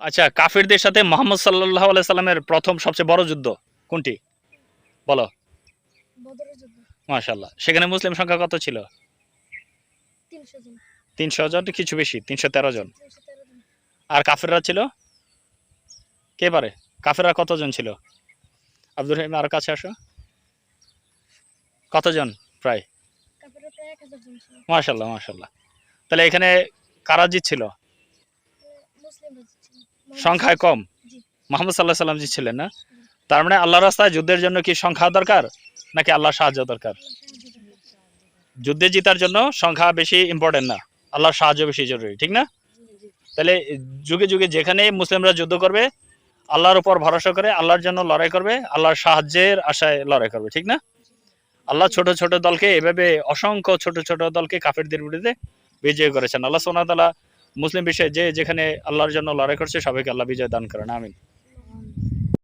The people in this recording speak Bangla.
আচ্ছা কাফিরদের সাথে মোহাম্মদ সাল্লাহ সাল্লামের প্রথম সবচেয়ে বড় যুদ্ধ কোনটি? বলো। মাশাল্লাহ সেখানে মুসলিম সংখ্যা কত ছিল? তিনশো জন। কিছু বেশি? তিনশো তেরো জন। আর কাফেররা ছিল? কে পারে? কাফেররা কতজন ছিল? আব্দুর রহিম আর কাছে আসো। কতজন প্রায়? মাশাল্লাহ মাশাল্লাহ তাহলে এখানে কারা জিতছিল? সংখ্যায় কম? মোহাম্মদ সাল্লাহ সাল্লাম জিতছিলেন না তার মানে আল্লাহ রাস্তায় যুদ্ধের জন্য কি সংখ্যা দরকার নাকি আল্লাহ সাহায্য দরকার? যুদ্ধে জিতার জন্য সংখ্যা বেশি ইম্পর্টেন্ট না আল্লাহর সাহায্য বেশি জরুরি ঠিক না? তাহলে যুগে যুগে যেখানে মুসলিমরা যুদ্ধ করবে আল্লাহর উপর ভরসা করে আল্লাহর জন্য লড়াই করবে আল্লাহর সাহায্যের আশায় লড়াই করবে ঠিক না? আল্লাহ ছোট ছোট দলকে এভাবে অসংখ্য ছোট ছোট দলকে কাফেরদের বিরুদ্ধে বিজয় করেছেন। আল্লাহ সোনাতলা মুসলিম বিশ্বে যে যেখানে আল্লাহর জন্য লড়াই করছে সবাইকে আল্লাহ বিজয় দান করেন আমিন।